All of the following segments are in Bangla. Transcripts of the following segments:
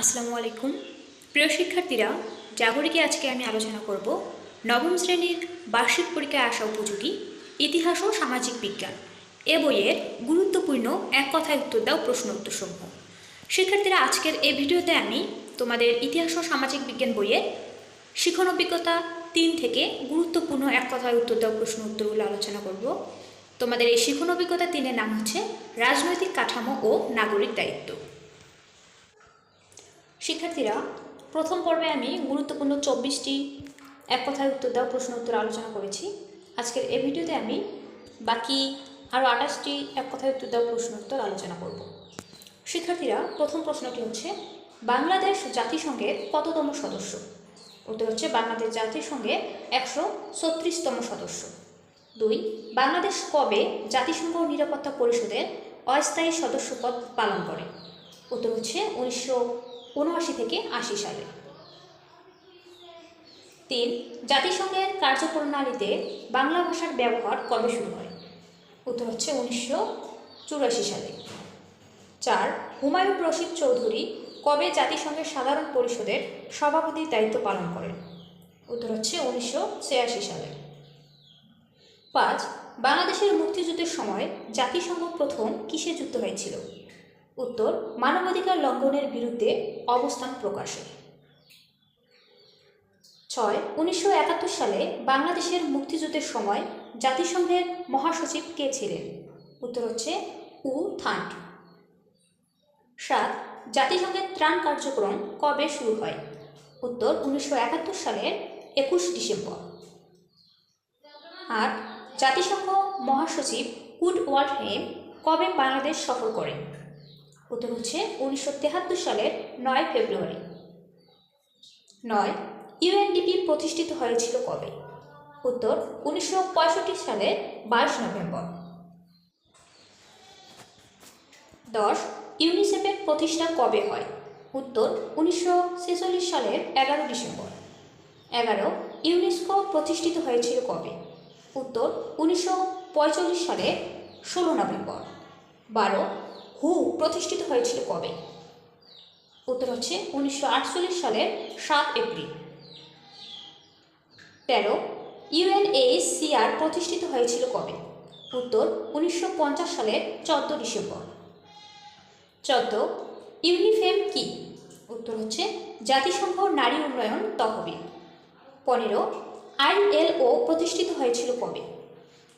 আসসালামু আলাইকুম। প্রিয় শিক্ষার্থীরা, জাগরিকে আজকে আমি আলোচনা করব নবম শ্রেণির বার্ষিক পরীক্ষায় আসা উপযোগী ইতিহাস ও সামাজিক বিজ্ঞান। এ বইয়ের গুরুত্বপূর্ণ এক কথায় উত্তর দাও প্রশ্ন উত্তর সমূহ শিক্ষার্থীরা, আজকের এই ভিডিওতে আমি তোমাদের ইতিহাস ও সামাজিক বিজ্ঞান বইয়ের শিখন অভিজ্ঞতা তিন থেকে গুরুত্বপূর্ণ এক কথায় উত্তর দাও প্রশ্ন উত্তরগুলো আলোচনা করব। তোমাদের এই শিখন অভিজ্ঞতা তিনের নাম হচ্ছে রাজনৈতিক কাঠামো ও নাগরিক দায়িত্ব। শিক্ষার্থীরা, প্রথম পর্বে আমি গুরুত্বপূর্ণ চব্বিশটি এক কথায় উত্তর দেওয়া প্রশ্ন উত্তর আলোচনা করেছি। আজকের এই ভিডিওতে আমি বাকি আরও আঠাশটি এক কথায় উত্তর দেওয়া প্রশ্ন উত্তর আলোচনা করব। শিক্ষার্থীরা, প্রথম প্রশ্নটি হচ্ছে, বাংলাদেশ জাতিসংঘের কততম সদস্য? উত্তর হচ্ছে, বাংলাদেশ জাতিসংঘের একশো ছত্রিশতম সদস্য। দুই, বাংলাদেশ কবে জাতিসংঘ নিরাপত্তা পরিষদের অস্থায়ী সদস্যপদ পালন করে? উত্তর হচ্ছে, উনিশশো উনআশি থেকে আশি সালে। তিন, জাতিসংঘের কার্যপ্রণালীতে বাংলা ভাষার ব্যবহার কবে শুরু হয়? উত্তর হচ্ছে উনিশশো চুরাশি সালে। চার, হুমায়ুন রশিদ চৌধুরী কবে জাতিসংঘের সাধারণ পরিষদের সভাপতির দায়িত্ব পালন করেন? উত্তর হচ্ছে উনিশশো ছিয়াশি সালে। পাঁচ, বাংলাদেশের মুক্তিযুদ্ধের সময় জাতিসংঘ প্রথম কিসে যুক্ত হয়েছিল? উত্তর, মানবাধিকার লঙ্ঘনের বিরুদ্ধে অবস্থান প্রকাশে ছয়, উনিশশো সালে বাংলাদেশের মুক্তিযুদ্ধের সময় জাতিসংঘের মহাসচিব কে ছিলেন? উত্তর হচ্ছে উ থান্ট সাত, জাতিসংঘের ত্রাণ কার্যক্রম কবে শুরু হয়? উত্তর, উনিশশো একাত্তর সালের একুশ ডিসেম্বর। আট, জাতিসংঘ মহাসচিব উড ওয়ার্ড হেম কবে বাংলাদেশ সফর করেন? উত্তর হচ্ছে উনিশশো তেহাত্তর সালের নয় ফেব্রুয়ারি। নয়, ইউএনডিপি প্রতিষ্ঠিত হয়েছিল কবে? উত্তর, উনিশশো পঁয়ষট্টি সালের বাইশ নভেম্বর। দশ, ইউনিসেফের প্রতিষ্ঠা কবে হয়? উত্তর, উনিশশো ছেচল্লিশ সালের এগারো ডিসেম্বর। এগারো, ইউনেস্কো প্রতিষ্ঠিত হয়েছিল কবে? উত্তর, উনিশশো পঁয়তাল্লিশ সালের ষোলো নভেম্বর। বারো হু প্রতিষ্ঠিত হয়েছিল কবে? উত্তর হচ্ছে উনিশশো আটচল্লিশ সালের সাত এপ্রিল। তেরো ইউএনএসিআর প্রতিষ্ঠিত হয়েছিল কবে? উত্তর উনিশশো পঞ্চাশ সালের চোদ্দ ডিসেম্বর। চোদ্দ, ইউনিফেম কি? উত্তর হচ্ছে জাতিসংঘ নারী উন্নয়ন তহবিল। পনেরো আইএলও প্রতিষ্ঠিত হয়েছিল কবে?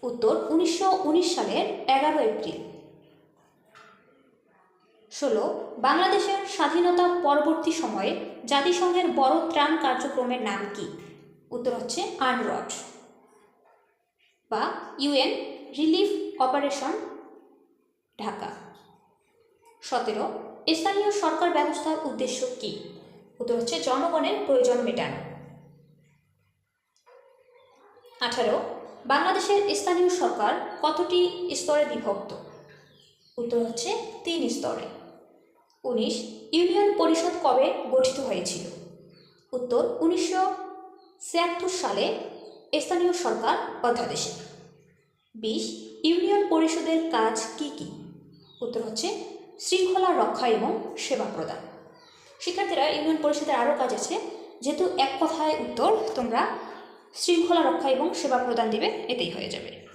উত্তর উনিশশো উনিশ সালের এগারো এপ্রিল। ষোলো, বাংলাদেশের স্বাধীনতা পরবর্তী সময়ে জাতিসংঘের বড় ত্রাণ কার্যক্রমের নাম কি? উত্তর হচ্ছে আনরড বা ইউএন রিলিফ অপারেশন, ঢাকা। সতেরো, স্থানীয় সরকার ব্যবস্থার উদ্দেশ্য কি? উত্তর হচ্ছে জনগণের প্রয়োজন মেটানো। আঠারো, বাংলাদেশের স্থানীয় সরকার কতটি স্তরে বিভক্ত? উত্তর হচ্ছে তিন স্তরে। উনিশ ইউনিয়ন পরিষদ কবে গঠিত হয়েছিল? উত্তর, উনিশশো ছিয়াত্তর সালে স্থানীয় সরকার অধ্যাদেশে। বিশ, ইউনিয়ন পরিষদের কাজ কি কি? উত্তর হচ্ছে, শৃঙ্খলা রক্ষা এবং সেবা প্রদান। শিক্ষার্থীরা ইউনিয়ন পরিষদের আরও কাজ আছে। যেহেতু এক কথায় উত্তর, তোমরা শৃঙ্খলা রক্ষা এবং সেবা প্রদান দিবে, এতেই হয়ে যাবে।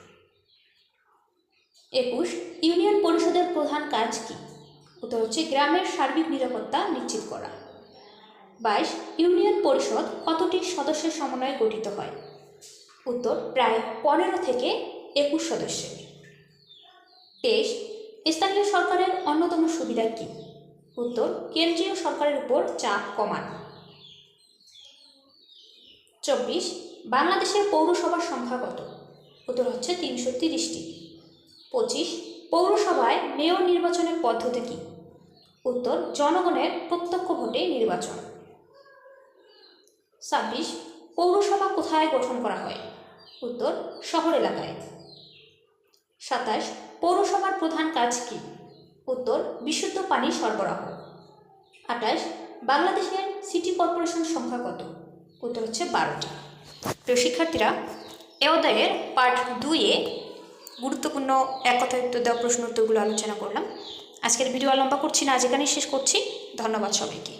একুশ, ইউনিয়ন পরিষদের প্রধান কাজ কি? উত্তর হচ্ছে গ্রামের সার্বিক নিরাপত্তা নিশ্চিত করা। বাইশ, ইউনিয়ন পরিষদ কতটি সদস্যের সমন্বয়ে গঠিত হয়? উত্তর, প্রায় পনেরো থেকে একুশ সদস্যের। তেইশ, স্থানীয় সরকারের অন্যতম সুবিধা কী? উত্তর, কেন্দ্রীয় সরকারের উপর চাপ কমানো। চব্বিশ, বাংলাদেশের পৌরসভার সংখ্যা কত? উত্তর হচ্ছে তিনশো তিরিশটি। পঁচিশ পৌরসভায় মেয়র নির্বাচনের পদ্ধতি কী? উত্তর, জনগণের প্রত্যক্ষ ভোটে নির্বাচন। ছাব্বিশ, পৌরসভা কোথায় গঠন করা হয়? উত্তর, শহর এলাকায়। সাতাশ, পৌরসভার প্রধান কাজ কী? উত্তর, বিশুদ্ধ পানি সরবরাহ। আঠাশ, বাংলাদেশের সিটি কর্পোরেশন সংখ্যা কত? উত্তর হচ্ছে বারোটি। প্রিয় শিক্ষার্থীরা এ অধ্যায়ের পার্ট দুইয়ে গুরুত্বপূর্ণ এক উত্তর দেওয়া প্রশ্ন উত্তরগুলো আলোচনা করলাম। আজকের ভিডিও লম্বা করছি না, আজ এখানেই শেষ করছি। ধন্যবাদ সবাইকে।